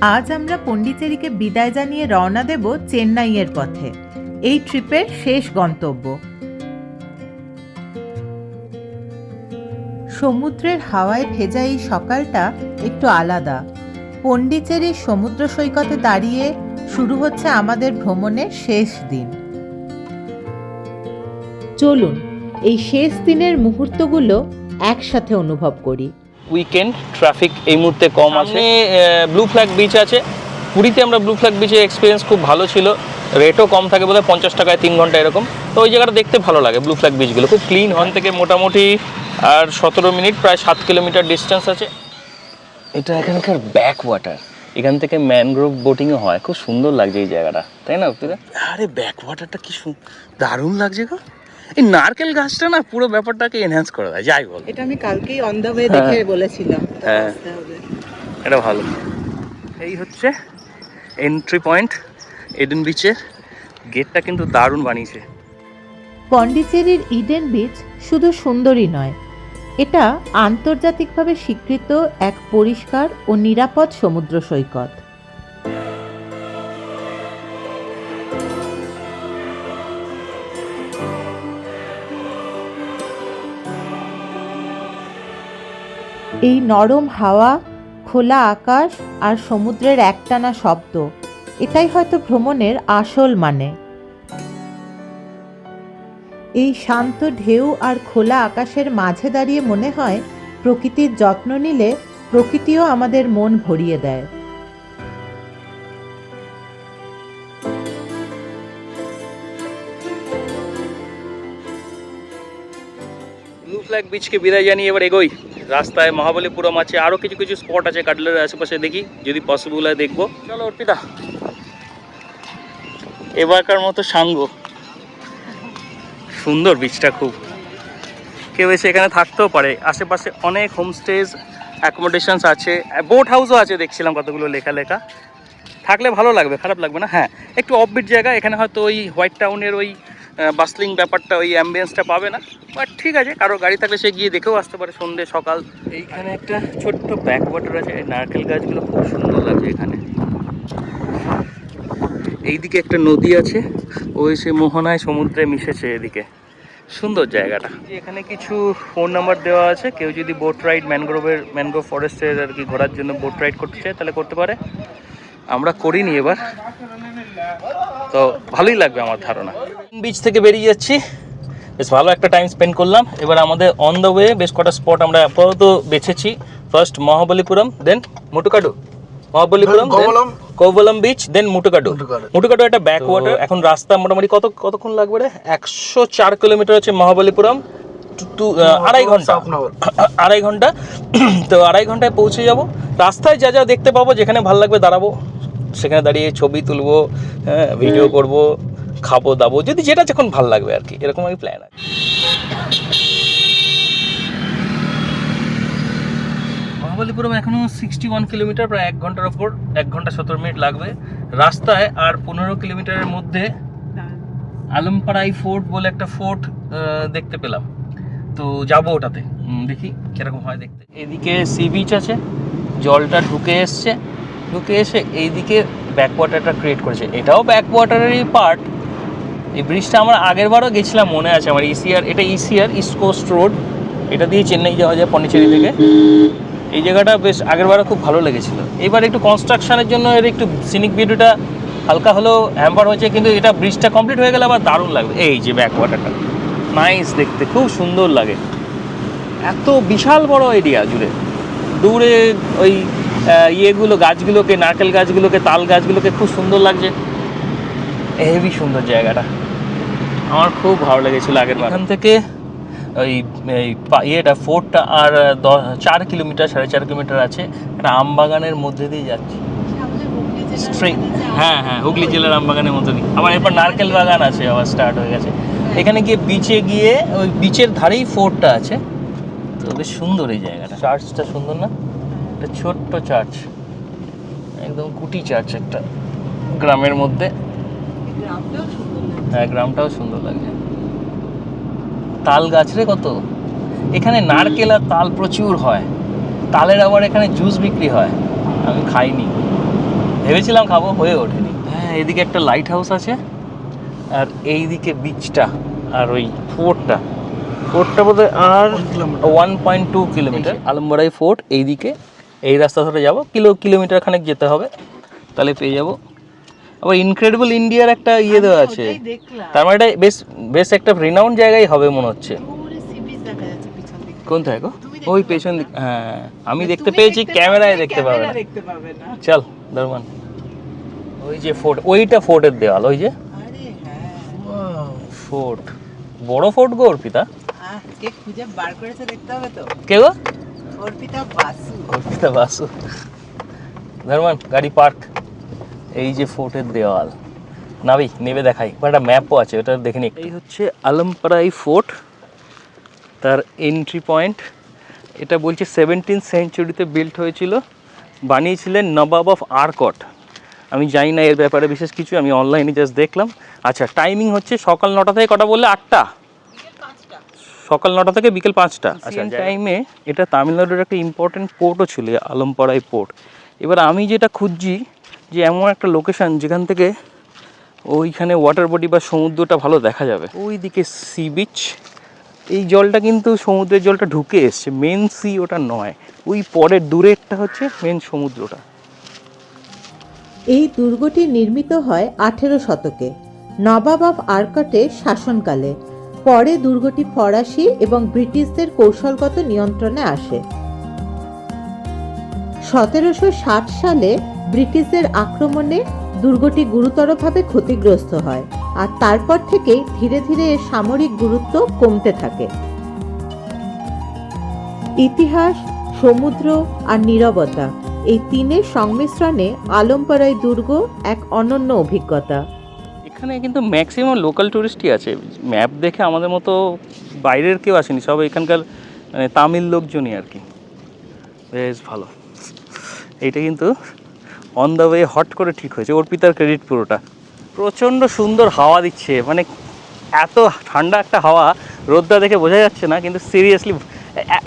আজ আমরা পন্ডিচেরিকে বিদায় জানিয়ে রওনা দেব চেন্নাইয়ের পথে। এই ট্রিপের শেষ গন্তব্য। সমুদ্রের হাওয়ায় ভেজা এই সকালটা একটু আলাদা। পন্ডিচেরির সমুদ্র সৈকতে দাঁড়িয়ে শুরু হচ্ছে আমাদের ভ্রমণের শেষ দিন। চলুন, এই শেষ দিনের মুহূর্তগুলো একসাথে অনুভব করি। উইকেন্ড ট্রাফিক এই মুহূর্তে কম আছে। ব্লু ফ্ল্যাগ বিচ আছে। পুরীতে আমরা ব্লু ফ্ল্যাগ বিচের এক্সপিরিয়েন্স খুব ভালো ছিল। রেটও কম থাকে বোধহয় পঞ্চাশ টাকায় তিন ঘণ্টা এরকম। তো ওই জায়গাটা দেখতে ভালো লাগে ব্লু ফ্ল্যাগ বিচগুলো খুব ক্লিন হন থেকে মোটামুটি আর সতেরো মিনিট প্রায় সাত কিলোমিটার ডিস্টেন্স আছে। এটা এখানকার ব্যাক ওয়াটার এখান থেকে ম্যানগ্রোভ বোটিংও হয়। খুব সুন্দর লাগছে এই জায়গাটা। তাই না আরে ব্যাক ওয়াটারটা কি দারুণ লাগছে গো। এই নারকেল গাছটা না পুরো ব্যাপারটাকে এনহ্যান্স করে দেয় যাই বল। এটা আমি কালকেই অন দ্য ওয়ে দেখে বলেছিলাম হ্যাঁ। এটা ভালো। এই হচ্ছে এন্ট্রি পয়েন্ট এডেন বিচের গেটটা কিন্তু দারুণ বানিয়েছে। পন্ডিচেরির ইডেন বিচ শুধু সুন্দরই নয় এটা আন্তর্জাতিকভাবে স্বীকৃত এক পরিষ্কার ও নিরাপদ সমুদ্র সৈকত। এই নরম হাওয়া, খোলা আকাশ আর সমুদ্রের একটানা শব্দ। এটাই হয়তো ভ্রমণের আসল মানে। এই শান্ত ঢেউ আর খোলা আকাশের মাঝে দাঁড়িয়ে মনে হয় প্রকৃতির যত্ন নিলে প্রকৃতিও আমাদের মন ভরিয়ে দেয়। ব্লু ফ্ল্যাগ বিচকে বিদায় জানিয়ে এবার এগোই। রাস্তায় মহাবলীপুরম আছে আরও কিছু কিছু স্পট আছে কাটলের আশেপাশে দেখি, যদি পসিবল হয় দেখব। চলো অর্পিতা। এবারকার মতো সাঙ্গ। সুন্দর বিচটা খুব। কেউ এসে এখানে থাকতেও পারে। আশেপাশে অনেক হোমস্টেজ অ্যাকোমোডেশনস আছে। বোট হাউসও আছে, দেখছিলাম কতগুলো লেখা লেখা থাকলে ভালো লাগবে, খারাপ লাগবে না? হ্যাঁ একটু অফবিট জায়গা, এখানে হয়তো ওই হোয়াইট টাউনের ওই বাসলিং ব্যাপারটা ওই অ্যাম্বিয়েন্সটা পাবে না। বাট ঠিক আছে, কারও গাড়ি থাকলে সে গিয়ে দেখেও আসতে পারে সন্ধে, সকাল। এইখানে একটা ছোট্ট ব্যাক ওয়াটার আছে, এই নারকেল গাছগুলো খুব সুন্দর লাগছে এখানে। এইদিকে একটা নদী আছে, ওই সে মোহনায় সমুদ্রে মিশেছে এদিকে। সুন্দর জায়গাটা। এখানে কিছু ফোন নাম্বার দেওয়া আছে, কেউ যদি বোট রাইড ম্যানগ্রোভের ম্যানগ্রোভ ফরেস্টের আর কি ঘোরার জন্য বোট রাইড করতে চায়, তাহলে করতে পারে। আমরা করিনি এবার। তো ভালোই লাগবে আমার ধারণা। বিচ থেকে বেরিয়ে যাচ্ছি। বেশ ভালো একটা টাইম স্পেন্ড করলাম। এবার আমাদের অন দ্য ওয়ে বেশ কটা স্পট আমরা আপাতত বেছেছি। First Mahabalipuram then Muttukadu. Mahabalipuram Kovalam. Kovalam beach then Muttukadu. Muttukadu. একটা ব্যাক ওয়াটার এখন রাস্তা মোটামুটি কত কতক্ষণ লাগবে রে? একশো চার কিলোমিটার হচ্ছে মহাবলীপুরম। টু- টু আড়াই ঘণ্টা। আড়াই ঘণ্টা। তো আড়াই ঘন্টায় পৌঁছে যাব। রাস্তায় যা যা দেখতে পাবো যেখানে ভালো লাগবে দাঁড়াবো। সেখানে দাঁড়িয়ে ছবি তুলবো হ্যাঁ ভিডিও করব খাব দাবো যদি যেটা যখন ভালো লাগবে আর কি এরকম আমি প্ল্যান আছে। মহাবলীপুরম এখনও সিক্সটি ওয়ান কিলোমিটার প্রায় এক ঘণ্টার ওপর এক ঘণ্টা সতেরো মিনিট লাগবে। রাস্তায় আর পনেরো কিলোমিটারের মধ্যে আলমপাড়াই ফোর্ট বলে একটা ফোর্ট দেখতে পেলাম। তো যাব ওটাতে। দেখি কীরকম হয় দেখতে। এদিকে সি বিচ আছে জলটা ঢুকে এসছে। ঢুকে এসে এইদিকে ব্যাক ওয়াটারটা ক্রিয়েট করেছে। এটাও ব্যাকওয়াটারেরই পার্ট এই ব্রিজটা আমরা আগের বারও গেছিলাম, মনে আছে আমার ইসিআর এটা ইসিআর ইস্ট কোস্ট রোড এটা দিয়ে চেন্নাই যাওয়া যায় পন্ডিচেরি থেকে। এই জায়গাটা বেশ আগের বারও খুব ভালো লেগেছিল। এবার একটু কনস্ট্রাকশনের জন্য এর একটু সিনিক ভিডিওটা হালকা হলেও হ্যাম্পার হয়েছে, কিন্তু এটা ব্রিজটা কমপ্লিট হয়ে গেলে আবার দারুণ লাগবে। এই যে ব্যাকওয়াটারটা নাইস দেখতে, খুব সুন্দর লাগে। এত বিশাল বড় এরিয়া জুড়ে। দূরে ওই ইয়েগুলো গাছগুলোকে নারকেল গাছগুলোকে তাল গাছগুলোকে খুব সুন্দর লাগছে। হেভি সুন্দর জায়গাটা। আমার খুব ভালো লেগেছিল আগের এখান থেকে ওই এই ইয়েটা ফোর্টটা আর চার কিলোমিটার সাড়ে চার কিলোমিটার আছে। একটা আম বাগানের মধ্যে দিয়ে যাচ্ছি। স্ট্রেট হ্যাঁ হ্যাঁ হুগলি জেলার আমবাগানের মধ্যে দিয়ে। আবার এরপর নারকেল বাগান আছে আবার স্টার্ট হয়ে গেছে। এখানে গিয়ে বিচে গিয়ে ওই বিচের ধারেই ফোর্টটা আছে। তো বেশ সুন্দর এই জায়গাটা। চার্চটা সুন্দর না? একটা ছোট্ট চার্চ একদম কুটি চার্চ একটা গ্রামের মধ্যে। হ্যাঁ গ্রামটাও সুন্দর লাগছে তাল গাছ রে কত? এখানে নারকেল আর তাল প্রচুর হয়। তালের আবার এখানে জুস বিক্রি হয়। আমি খাইনি। ভেবেছিলাম খাব হয়ে ওঠেনি। হ্যাঁ এদিকে একটা লাইট হাউস আছে। আর এইদিকে বিচটা আর ওই ফোর্টটা ফোর্টটা বোধহয় আর one point two kilometre Alamparai fort এইদিকে। এই রাস্তা ধরে যাব কিলো কিলোমিটার খানেক যেতে হবে তাহলে পেয়ে যাব। আবার ইনক্রেডিবল ইন্ডিয়ার একটা ইয়ে দেওয়া আছে। তার মানে এটা বেশ বেশ একটা রিনাউন্ড জায়গায় হবে মনে হচ্ছে। কোনটায় গো? ওই পেছন দিক হ্যাঁ আমি দেখতে পেয়েছি ক্যামেরায় দেখতে পাবে না। চল দরমান ওই যে ফোর্ট ওইটা ফোর্টের দেওয়াল ওই যে। আরে হ্যাঁ। ফোর্ট বড় ফোর্ট গো অর্পিতা। কে খুঁজে বার করেছে দেখতে হবে তো। কে গো? অর্পিতা বাসু। অর্পিতা বাসু। ধর্মান গাড়ি পার্ক। এই যে ফোর্টের দেওয়াল। নাবি নেবে দেখাই। একটা ম্যাপও আছে ওটা দেখে নি এই হচ্ছে আলমপাড়াই ফোর্ট। তার এন্ট্রি পয়েন্ট এটা বলছে সেভেন্টিন সেঞ্চুরিতে বিল্ড হয়েছিল। বানিয়েছিলেন নবাব অফ আরকট আমি জানি না এর ব্যাপারে বিশেষ কিছু আমি অনলাইনে জাস্ট দেখলাম। আচ্ছা টাইমিং হচ্ছে সকাল নটা থেকে কটা বললে আটটা? সকাল নটা থেকে বিকেল পাঁচটা। আচ্ছা টাইমে এটা তামিলনাড়ুর একটা ইম্পর্টেন্ট পোর্টও ছিল আলমপাড়াই পোর্ট এবার আমি যেটা খুঁজছি যে এমন একটা লোকেশন যেখান থেকে ওইখানে ওয়াটার বডি বা সমুদ্রটা ভালো দেখা যাবে। ওইদিকে সি বিচ এই জলটা কিন্তু সমুদ্রের জলটা ঢুকে এসছে মেন সি ওটা নয়। ওই পরের দূরেরটা হচ্ছে মেন সমুদ্রটা। এই দুর্গটি নির্মিত হয় আঠেরো শতকে। নবাব অফ আরকটের শাসনকালে। পরে দুর্গটি ফরাসি এবং ব্রিটিশদের কৌশলগত নিয়ন্ত্রণে আসে। সতেরোশো ষাট সালে ব্রিটিশদের আক্রমণে দুর্গটি গুরুতরভাবে ক্ষতিগ্রস্ত হয় আর তারপর থেকে ধীরে ধীরে এর সামরিক গুরুত্ব কমতে থাকে। ইতিহাস, সমুদ্র আর নীরবতা এই তিনের সংমিশ্রণে আলমপাড়াই দুর্গ এক অনন্য অভিজ্ঞতা। এখানে কিন্তু ম্যাক্সিমাম লোকাল টুরিস্টই আছে। ম্যাপ দেখে আমাদের মতো বাইরের কেউ আসেনি, সব এখানকার মানে তামিল লোকজনই আর কি। বেশ ভালো। এইটা কিন্তু অন দ্য ওয়ে হট করে ঠিক হয়েছে। অর্পিতার ক্রেডিট পুরোটা। প্রচণ্ড সুন্দর হাওয়া দিচ্ছে। মানে এত ঠান্ডা একটা হাওয়া রোদটা দেখে বোঝা যাচ্ছে না, কিন্তু সিরিয়াসলি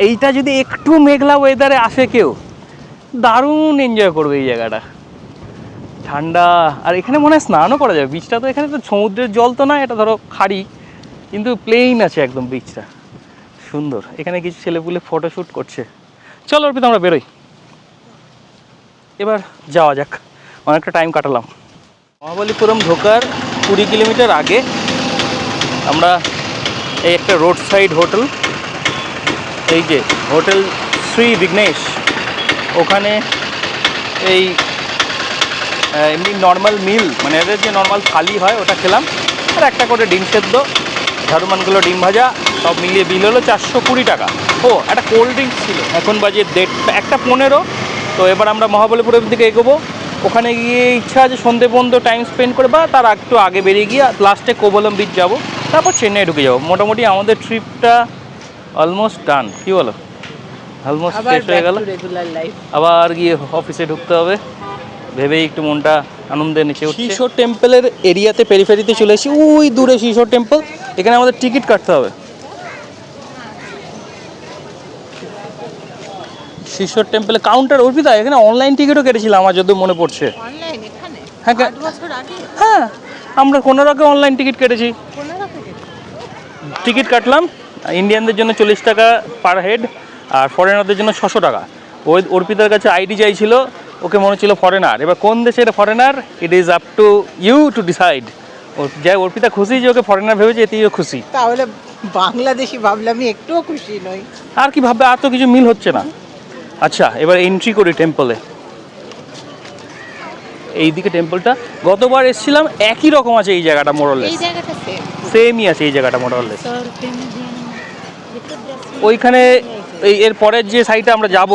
এইটা যদি একটু মেঘলা ওয়েদারে আসে কেউ, দারুণ এনজয় করবে এই জায়গাটা। ঠান্ডা, আর এখানে মনে হয় স্নানও করা যাবে বিচটা তো এখানে তো সমুদ্রের জল তো না, এটা ধরো খাড়ি, কিন্তু প্লেইন আছে একদম বিচটা সুন্দর। এখানে কিছু ছেলেপুলে ফটোশ্যুট করছে। চলো অর্পিত, আমরা বেরোই। এবার যাওয়া যাক। অনেকটা টাইম কাটালাম। মহাবলীপুরম ঢোকার কুড়ি কিলোমিটার আগে আমরা এই একটা রোড সাইড হোটেল এই যে হোটেল শ্রী বিঘ্নেশ, ওখানে এই এমনি নর্মাল মিল মানে এদের যে নর্মাল থালি হয় ওটা খেলাম। আর একটা করে ডিম সেদ্ধ ঝাড়ুমানগুলো ডিম ভাজা সব মিলিয়ে বিল হলো চারশো কুড়ি টাকা। ও একটা কোল্ড ড্রিঙ্কস ছিল। এখন বাজে দেড় একটা পনেরো তো এবার আমরা মহাবলীপুরের দিকে এগোবো। ওখানে গিয়ে ইচ্ছা আছে সন্ধে পর্যন্ত টাইম স্পেন্ড করে বা তার একটু আগে বেরিয়ে গিয়ে লাস্টে কোবলম বিচ যাব। তারপর চেন্নাই ঢুকে যাব। মোটামুটি আমাদের ট্রিপটা অলমোস্ট ডান কী বলো? অলমোস্ট শেষ হয়ে গেল। আবার গিয়ে অফিসে ঢুকতে হবে। ভেবেই একটু মনটা আনন্দে নিচে উঠছে। শিশোর টেম্পলের এরিয়াতে পেরিফেরিতে চলে এসেছি। ওই দূরে শিশোর টেম্পল। এখানে আমাদের টিকিট কাটতে হবে। শিশোর টেম্পলে কাউন্টার অর্পিতা এখানে অনলাইন টিকিটও কেটেছিলাম আমার যদি মনে পড়ছে। হ্যাঁ হ্যাঁ আমরা কোনো রকম অনলাইন টিকিট কেটেছি? টিকিট কাটলাম ইন্ডিয়ানদের জন্য চল্লিশ টাকা পার হেড আর ফরেনারদের জন্য ছশো টাকা। ওই অর্পিতার কাছে আইডি চাইছিল ওকে মনে হচ্ছিল ফরেনার এবার কোন দেশের foreigner it is up to you to decide যাই অর্পিতা খুশি যে ওকে ফরেনার ভেবেছে এতেও খুশি। তাহলে বাংলাদেশি ভাবলে আমি একটুও খুশি নই। আর কি ভাববে আর তো কিছু মিল হচ্ছে না। আচ্ছা এবার এন্ট্রি করি টেম্পলে এইদিকে টেম্পলটা গতবার এসেছিলাম একই রকম আছে এই জায়গাটা মোরলেস সেমই আছে এই জায়গাটা মোরলেস ওইখানে এই এর পরের যে সাইটে আমরা যাব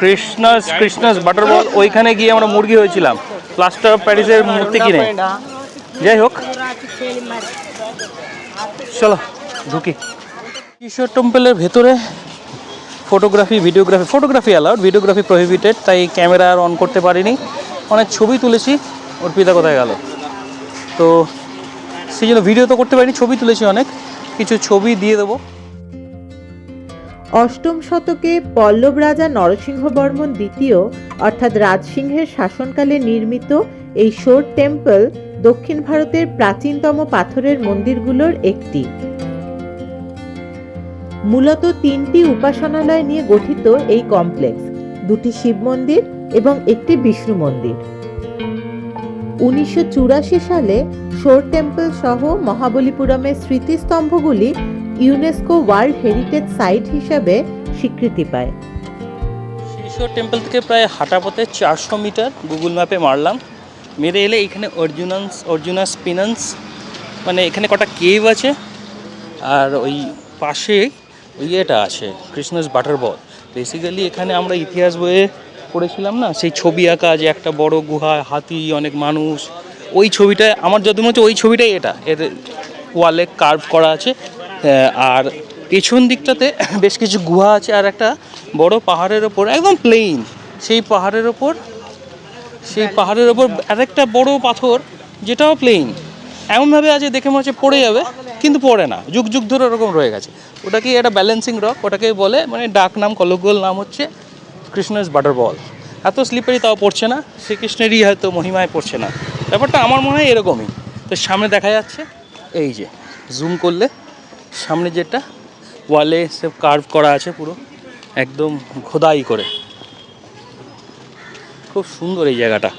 কৃষ্ণাস কৃষ্ণাস বাটার বল ওইখানে গিয়ে আমরা মুরগি হয়েছিলাম। প্লাস্টার অফ প্যারিসের মূর্তি কিনে। যাই হোক। চলো, ঢুকি। ঈশ্বর টেম্পলের ভেতরে photography videography photography allowed videography prohibited তাই ক্যামেরা আর অন করতে পারিনি। অনেক ছবি তুলেছি, অর্পিতা কোথায় গেল? তো সেই জন্য ভিডিও তো করতে পারিনি, ছবি তুলেছি অনেক। কিছু ছবি দিয়ে দেবো। অষ্টম শতকে পল্লব রাজা নরসিংহবর্মন দ্বিতীয়, অর্থাৎ রাজসিংহের শাসনকালে নির্মিত এই শোর টেম্পল দক্ষিণ ভারতের প্রাচীনতম পাথরের মন্দিরগুলোর একটি। মূলত তিনটি উপাসনালয় নিয়ে গঠিত এই কমপ্লেক্স, দুটি শিব মন্দির এবং একটি বিষ্ণু মন্দির। উনিশশো চুরাশি সালে শোর টেম্পল সহ মহাবলীপুরমের স্মৃতিস্তম্ভগুলি ইউনেস্কো ওয়ার্ল্ড হেরিটেজ সাইট হিসাবে স্বীকৃতি পায়। শিরিশ্বর টেম্পল থেকে প্রায় হাঁটা পথে চারশো মিটার গুগল ম্যাপে মারলাম। মেরে এলে এখানে অর্জুনান্স, অর্জুনাস পিনান্স মানে এখানে কটা কেভ আছে। আর ওই পাশে ওই ইয়েটা আছে, কৃষ্ণস বাটার বল। বেসিক্যালি এখানে আমরা ইতিহাস বইয়ে পড়েছিলাম না, সেই ছবি আঁকা যে একটা বড় গুহা, হাতি, অনেক মানুষ। ওই ছবিটা আমার যত মনে হচ্ছে ওই ছবিটাই এটা। এর ওয়ালে কার্ভ করা আছে। আর পেছন দিকটাতে বেশ কিছু গুহা আছে আর একটা বড় পাহাড়ের ওপর একদম প্লেন সেই পাহাড়ের ওপর সেই পাহাড়ের ওপর আরেকটা বড় পাথর যেটাও প্লেন এমনভাবে আছে দেখে মনে হচ্ছে পড়ে যাবে কিন্তু পড়ে না। যুগ যুগ ধরে ওরকম রয়ে গেছে। ওটাকে একটা ব্যালেন্সিং রক ওটাকে বলে মানে ডাক নাম কলকল নাম হচ্ছে কৃষ্ণস বাটার বল এত স্লিপারি তাও পড়ছে না শ্রীকৃষ্ণেরই হয়তো মহিমায় পড়ছে না। ব্যাপারটা আমার মনে হয় এরকমই। তো সামনে দেখা যাচ্ছে এই যে জুম করলে সামনে যেটা ওয়ালে সব কার্ভ করা আছে পুরো, একদম খোদাই করে। খুব সুন্দর এই জায়গাটা।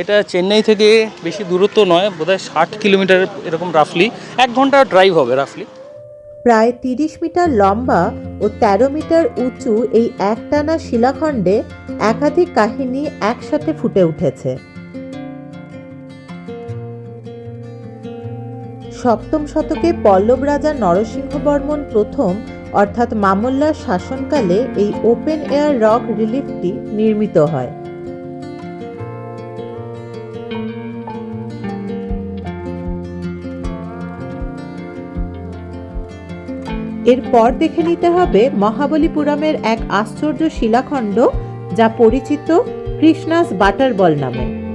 এটা চেন্নাই থেকে বেশি দূরত্ব নয়, বোধহয় ষাট কিলোমিটার এরকম রাফলি এক ঘণ্টা ড্রাইভ হবে রাফলি প্রায় তিরিশ মিটার লম্বা ও ১৩ মিটার উঁচু এই একটানা শিলাখণ্ডে একাধিক কাহিনী একসাথে ফুটে উঠেছে। সপ্তম শতকে পল্লব রাজা নরসিংহবর্মন প্রথম, অর্থাৎ মামল্লার শাসনকালে এই ওপেন এয়ার রক রিলিফটি নির্মিত হয়। এরপর দেখে নিতে হবে মহাবলীপুরমের এক আশ্চর্য শিলাখণ্ড, যা পরিচিত কৃষ্ণাস বাটার বল নামে।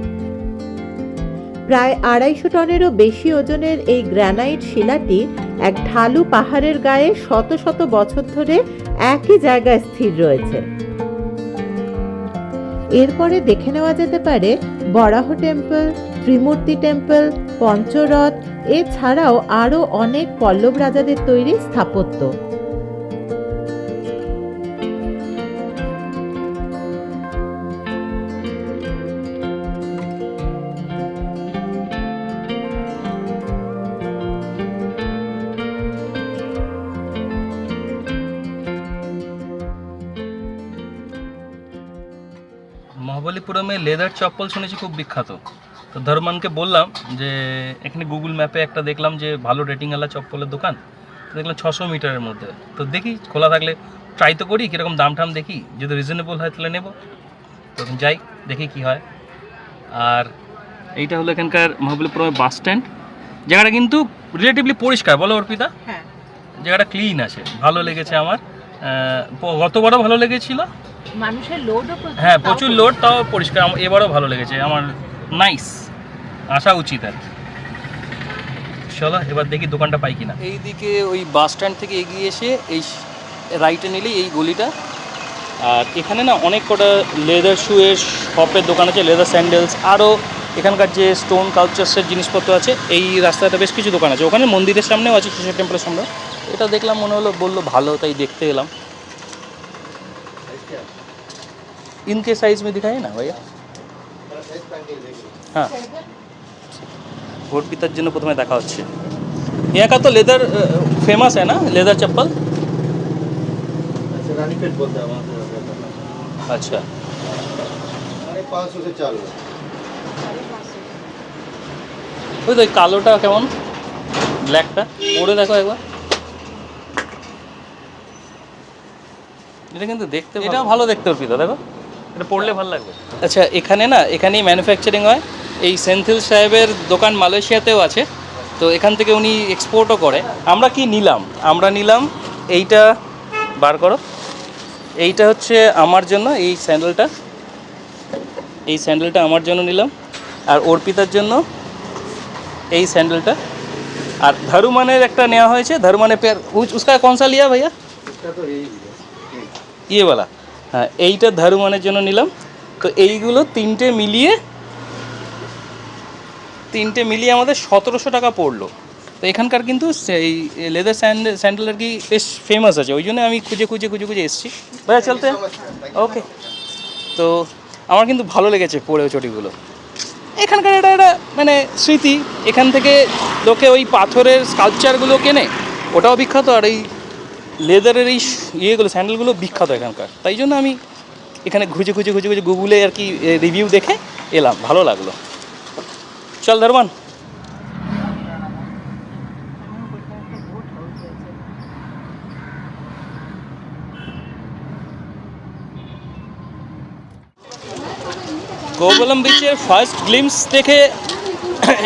প্রায় আড়াইশো টনেরও বেশি ওজনের এই গ্রানাইট শিলাটি এক ঢালু পাহাড়ের গায়ে শত শত বছর ধরে একই জায়গায় স্থির রয়েছে। এরপরে দেখে নেওয়া যেতে পারে বরাহ টেম্পল, ত্রিমূর্তি টেম্পল, পঞ্চরথ, এছাড়াও আরও অনেক পল্লব রাজাদের তৈরি স্থাপত্য। মহাবলীপুরমে লেদার চপ্পল শুনেছি খুব বিখ্যাত। তো ধর্মানকে বললাম যে এখানে গুগল ম্যাপে একটা দেখলাম যে ভালো রেটিংওয়ালা চপ্পলের দোকান। দেখলাম ছশো মিটারের মধ্যে। তো দেখি খোলা থাকলে ট্রাই তো করি কীরকম দাম টাম দেখি। যদি রিজনেবল হয় তাহলে নেব। তখন যাই দেখি কি হয়। আর এইটা হলো এখানকার মহাবলীপুরমের বাস স্ট্যান্ড। জায়গাটা কিন্তু রিলেটিভলি পরিষ্কার বলো অর্পিতা? হ্যাঁ। জায়গাটা ক্লিন আছে ভালো লেগেছে আমার। গতবারও ভালো লেগেছিল। মানুষের লোডও হ্যাঁ প্রচুর লোড তাও পরিষ্কার। আমার এবারও ভালো লেগেছে। আমার নাইস আসা উচিত আর কি। চলো এবার দেখি দোকানটা পাই কিনা। এইদিকে ওই বাস স্ট্যান্ড থেকে এগিয়ে এসে এই রাইটে নিলেই এই গলিটা। আর এখানে না অনেক কটা লেদার শুয়ের শপের দোকান আছে লেদার স্যান্ডেলস আরও এখানকার যে স্টোন কালচার্সের জিনিসপত্র আছে এই রাস্তাটা বেশ কিছু দোকান আছে। ওখানে মন্দিরের সামনেও আছে কৃষ্ণ টেম্পলের সামনে এটা দেখলাম মনে হলো বলল ভালো তাই দেখতে এলাম। इनके साइज में दिखाइए ना भैया হ্যাঁ ভোট পিতার জন্য প্রথমে দেখা হচ্ছে यहाँ का तो लेदर फेमस है ना लेदर चप्पल ऐसे रानीपेट बोलते हैं वहाँ से वहाँ से। अच्छा साढ़े पाँच सौ से चालू है ওই তো ওই কালোটা কেমন ব্ল্যাকটা পরে দেখো একবার এটা কিন্তু দেখতে এটা ভালো দেখতে অর্পিত দেখো এটা পড়লে আচ্ছা। ভালো লাগবে। আচ্ছা এখানে না এখানেই ম্যানুফ্যাকচারিং হয়। এই সেন্থিল সাহেবের দোকান মালয়েশিয়াতেও আছে। তো এখান থেকে উনি এক্সপোর্টও করে। আমরা কি নিলাম? আমরা নিলাম এইটা বার করো। এইটা হচ্ছে আমার জন্য এই স্যান্ডেলটা এই স্যান্ডেলটা আমার জন্য নিলাম। আর অর্পিতার জন্য এই স্যান্ডেলটা আর ধারুমানের একটা নেওয়া হয়েছে ধারুমানের পেয়ার। উস্কা কনসা লিয়া ভাইয়া? ইয়েওয়ালা হ্যাঁ এইটা ধারুমানের জন্য নিলাম। তো এইগুলো তিনটে মিলিয়ে তিনটে মিলিয়ে আমাদের সতেরোশো টাকা পড়ল। তো এখানকার কিন্তু এই লেদার স্যান্ড স্যান্ডেল আর কি বেশ ফেমাস আছে। ওই জন্য আমি খুঁজে খুঁজে খুঁজে খুঁজে এসেছি। ভাইয়া, চলতে। ওকে তো আমার কিন্তু ভালো লেগেছে পড়ে চটিগুলো। এখানকার এটা একটা মানে স্মৃতি। এখান থেকে লোকে ওই পাথরের স্কাল্পচারগুলো কেনে, ওটাও বিখ্যাত। আর এই লেদারের এই ইয়েগুলো স্যান্ডেলগুলো বিখ্যাত এখানকার। তাই জন্য আমি এখানে খুঁজে খুঁজে খুঁজে খুঁজে গুগলে আর কি রিভিউ দেখে এলাম। ভালো লাগল। চল ধরমান। কোবলম বিচের ফার্স্ট গ্লিমস দেখে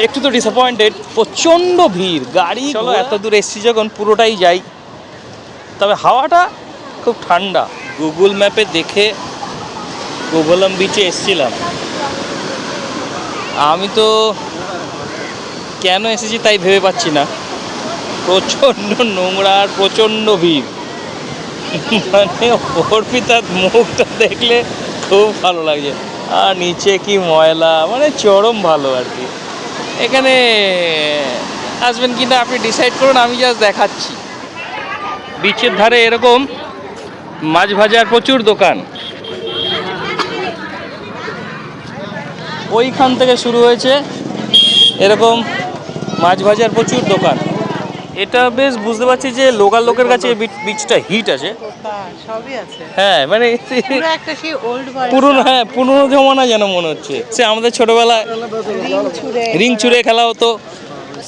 একটু তো ডিসঅ্যাপয়েন্টেড প্রচণ্ড ভিড় গাড়ি চলো এত দূর এসছি যখন পুরোটাই যাই। তবে হাওয়াটা খুব ঠান্ডা। গুগল ম্যাপে দেখে কোবলম বিচে এসছিলাম। আমি তো কেন এসেছি তাই ভেবে পাচ্ছি না। প্রচণ্ড নোংরা আর প্রচণ্ড ভিড়। মানে অর্পিতার মুখটা দেখলে খুব ভালো লাগছে। আর নিচে কি ময়লা মানে চরম ভালো আর কি। এখানে আসবেন কি না আপনি ডিসাইড করুন, আমি জাস্ট দেখাচ্ছি। বিচের ধারে এরকম মাছ ভাজার প্রচুর দোকান। ওইখান থেকে শুরু হয়েছে এরকম মাছ ভাজার প্রচুর দোকান। এটা বেশ বুঝতে পারছি যে লোকাল লোকের কাছে এই বীজটা হিট আছে। সবই আছে। হ্যাঁ মানে একটা সেই ওল্ড পুরনো হ্যাঁ পুরনো জমানা যেন মনে হচ্ছে। সে আমাদের ছোটবেলায় রিং ছুঁড়ে খেলা হতো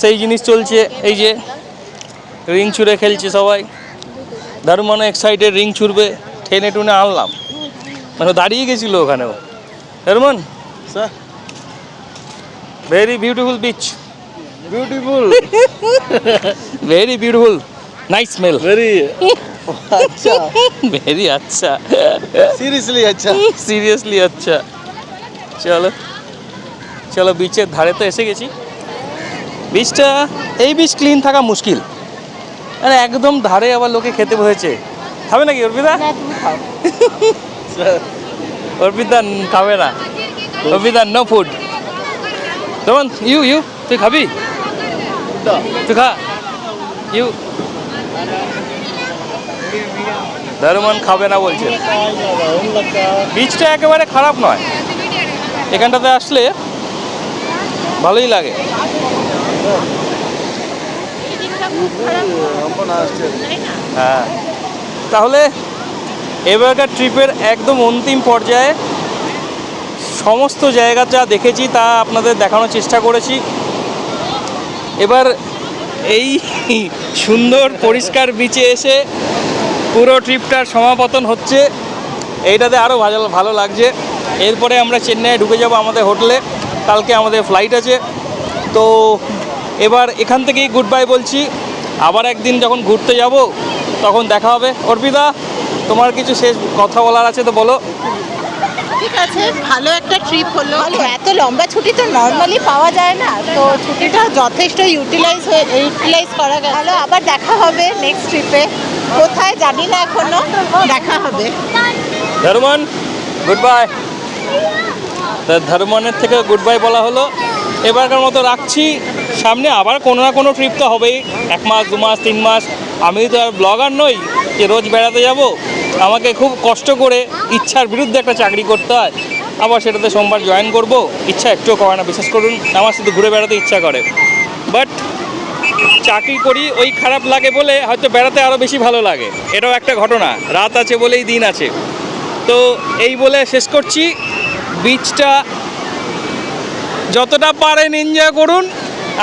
সেই জিনিস চলছে এই যে রিং ছুঁড়ে খেলছে সবাই। দারুণ মানে এক্সাইটেড রিং ছুড়বে টেনে টুনে আনলাম। মানে দাঁড়িয়ে গেছিল ওখানেও। দারুমান? Sir. Very beautiful beach beautiful very beautiful nice smell very আচ্ছা। ভেরি আচ্ছা। সিরিয়াসলি আচ্ছা। সিরিয়াসলি আচ্ছা। চলো। চলো বিচের ধারে তো এসে গেছি। বিচটা এই বিচ ক্লিন থাকা মুশকিল। আরে একদম ধারে আবার লোকে খেতে বসেছে। খাবে নাকি অর্পিতা? অর্পিতা খাবে না। অর্পিতা নো ফুড তখন ইউ ইউ তুই খাবি? তুই খা। ইউ দারুমান খাবে না বলছে। বীজটা একেবারে খারাপ নয়। এখানটাতে আসলে ভালোই লাগে। হ্যাঁ। তাহলে এবারকার ট্রিপের একদম অন্তিম পর্যায়ে সমস্ত জায়গা যা দেখেছি তা আপনাদের দেখানোর চেষ্টা করেছি। এবার এই সুন্দর পরিষ্কার বিচে এসে পুরো ট্রিপটার সমাপতন হচ্ছে। এইটাতে আরও ভালো ভালো লাগছে। এরপরে আমরা চেন্নাইয়ে ঢুকে যাব আমাদের হোটেলে। কালকে আমাদের ফ্লাইট আছে। তো এবার এখান থেকেই গুড বাই বলছি। আবার একদিন যখন ঘুরতে যাব তখন দেখা হবে। অর্পিতা তোমার কিছু শেষ কথা বলার আছে তো বলো। ঠিক আছে ভালো একটা ট্রিপ হলো। ভালো এত লম্বা ছুটি তো নর্মালি পাওয়া যায় না। তো ছুটিটা যথেষ্ট ইউটিলাইজ হয়ে ইউটিলাইজ করা গেল ভালো আবার দেখা হবে নেক্সট ট্রিপে কোথায় জানি না এখনও দেখা হবে। ধর্মন গুড বাই তা ধর্মনের থেকে গুড বাই বলা হলো। এবারকার মতো রাখছি। সামনে আবার কোনো না কোনো ট্রিপ তো হবেই। এক মাস, দু মাস, তিন মাস। আমি তো আর ব্লগার নই যে রোজ বেড়াতে যাব। আমাকে খুব কষ্ট করে ইচ্ছার বিরুদ্ধে একটা চাকরি করতে হয়। আবার সেটাতে সোমবার জয়েন করব। ইচ্ছা একটুও করে না বিশ্বাস করুন, আমার শুধু ঘুরে বেড়াতে ইচ্ছা করে। বাট চাকরি করি, ওই খারাপ লাগে বলে হয়তো বেড়াতে আরও বেশি ভালো লাগে। এটাও একটা ঘটনা। রাত আছে বলেই দিন আছে। তো এই বলে শেষ করছি। বিচটা যতটা পারেন এনজয় করুন।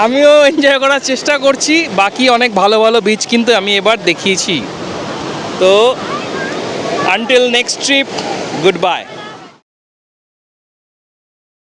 আমিও এনজয় করার চেষ্টা করছি। বাকি অনেক ভালো ভালো বিচ কিন্তু আমি এবার দেখিয়েছি। তো until next trip good bye